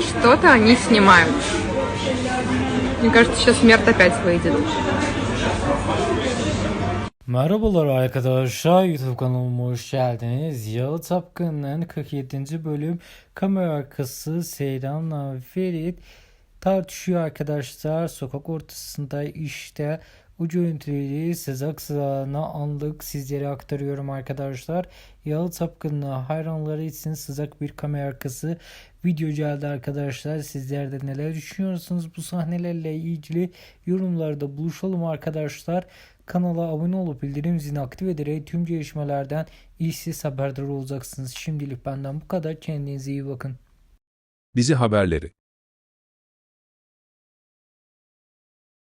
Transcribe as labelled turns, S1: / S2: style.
S1: Что-то они снимают. Мне кажется, сейчас Мерт опять выйдет.
S2: Merhabalar arkadaşlar YouTube kanalıma hoş geldiniz. Yalı Tapkın'ın 47. bölüm kamera arkası Seyran'la Ferit tartışıyor arkadaşlar. Sokak ortasında işte bu görüntüleri sızak sızağına anlık sizlere aktarıyorum arkadaşlar. Yalı Tapkın'la hayranları için sızak bir kamera arkası video geldi arkadaşlar. Sizler de neler düşünüyorsunuz bu sahnelerle ilgili yorumlarda buluşalım arkadaşlar. Kanala abone olup bildirim zilini aktif ederek tüm gelişmelerden ilsiz haberdar olacaksınız. Şimdilik benden bu kadar. Kendinize iyi bakın.
S3: Dizi haberleri